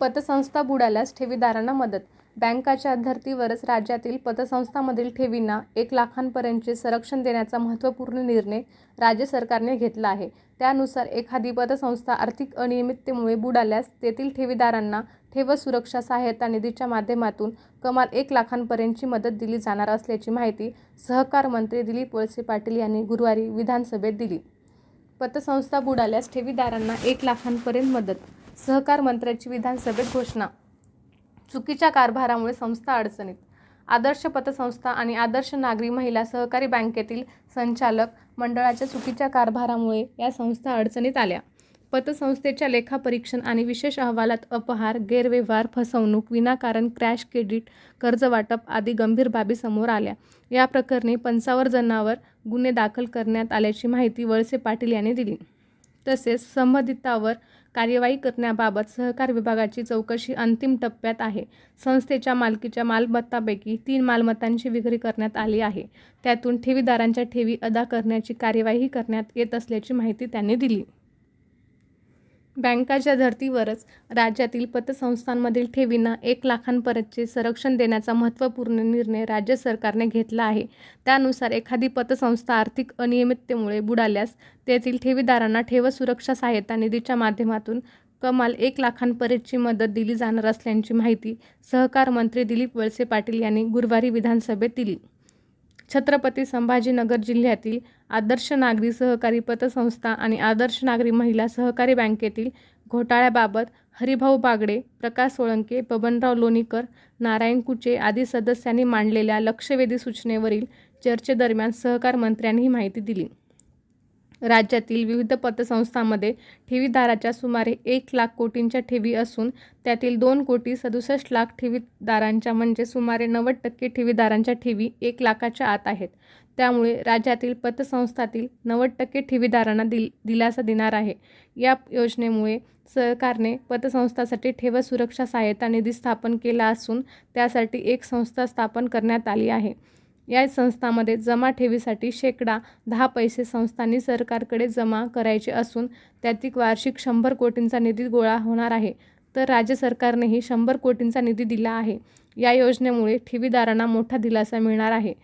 पतसंस्था बुडाल्यास ठेवीदारांना मदत बँकाच्या धर्तीवरच राज्यातील पतसंस्थांमधील ठेवींना एक लाखांपर्यंतचे संरक्षण देण्याचा महत्त्वपूर्ण निर्णय राज्य सरकारने घेतला आहे. त्यानुसार एखादी पतसंस्था आर्थिक अनियमिततेमुळे बुडाल्यास तेथील ठेवीदारांना ठेव सुरक्षा सहायता निधीच्या माध्यमातून कमाल एक लाखांपर्यंतची मदत दिली जाणार असल्याची माहिती सहकार मंत्री दिलीप वळसे पाटील यांनी गुरुवारी विधानसभेत दिली. पतसंस्था बुडाल्यास ठेवीदारांना एक लाखांपर्यंत मदत, सहकार मंत्र्याची विधानसभेत घोषणा चुकीच्या कारभारामुळे संस्था अडचणीत, आदर्श पतसंस्था आणि आदर्श नागरी महिला सहकारी बँकेतील संचालक मंडळाच्या चुकीच्या कारभारामुळे या संस्था अडचणीत आल्या. पतसंस्थेच्या लेखापरीक्षण आणि विशेष अहवालात अपहार, गैरव्यवहार, फसवणूक, विनाकारण क्रॅश क्रेडिट, कर्जवाटप आदी गंभीर बाबी समोर आल्या. या प्रकरणी पंचावर जणांवर गुन्हे दाखल करण्यात आल्याची माहिती वळसे पाटील यांनी दिली. तसेच संबंधितावर कार्यवाही करण्याबाबत सहकार विभागाची चौकशी अंतिम टप्प्यात आहे. संस्थेच्या मालकीच्या मालमत्तापैकी तीन मालमत्तांची विक्री करण्यात आली आहे. त्यातून ठेवीदारांच्या ठेवी अदा करण्याची कार्यवाही करण्यात येत असल्याची माहिती त्यांनी दिली. बँकाच्या धर्तीवरच राज्यातील पतसंस्थांमधील ठेवींना एक लाखांपर्यंतचे संरक्षण देण्याचा महत्त्वपूर्ण निर्णय राज्य सरकारने घेतला आहे. त्यानुसार एखादी पतसंस्था आर्थिक अनियमिततेमुळे बुडाल्यास तेथील ठेवीदारांना ठेव सुरक्षा सहाय्यता निधीच्या माध्यमातून कमाल एक लाखांपर्यंतची मदत दिली जाणार असल्याची माहिती सहकार मंत्री दिलीप वळसे पाटील यांनी गुरुवारी विधानसभेत दिली. छत्रपती संभाजीनगर जिल्ह्यातील आदर्श नागरी सहकारी पतसंस्था आणि आदर्श नागरी महिला सहकारी बँकेतील घोटाळ्याबाबत हरिभाऊ बागडे, प्रकाश सोळंके, बबनराव लोणीकर, नारायण कुचे आदी सदस्यांनी मांडलेल्या लक्षवेधी सूचनेवरील चर्चेदरम्यान सहकार मंत्र्यांनी ही माहिती दिली. राज्यातील विविध पतसंस्थांमध्ये ठेवीदाराच्या सुमारे एक लाख कोटींच्या ठेवी असून त्यातील दोन कोटी सदुसष्ट लाख ठेवीदारांच्या म्हणजे सुमारे नव्वद टक्के ठेवीदारांच्या ठेवी एक लाखाच्या आत आहेत. त्यामुळे राज्यातील पतसंस्थातील नव्वद टक्के ठेवीदारांना दिल दिलासा देणार आहे. या योजनेमुळे सरकारने पतसंस्थासाठी ठेव सुरक्षा सहाय्यता निधी स्थापन केला असून त्यासाठी एक संस्था स्थापन करण्यात आली आहे. या संस्थामध्ये जमा ठेवीसाठी शेकडा दहा पैसे संस्थांनी सरकारकडे जमा करायचे असून त्यातील वार्षिक शंभर कोटींचा निधी गोळा होणार आहे. तर राज्य सरकारनेही शंभर कोटींचा निधी दिला आहे. या योजनेमुळे ठेवीदारांना मोठा दिलासा मिळणार आहे.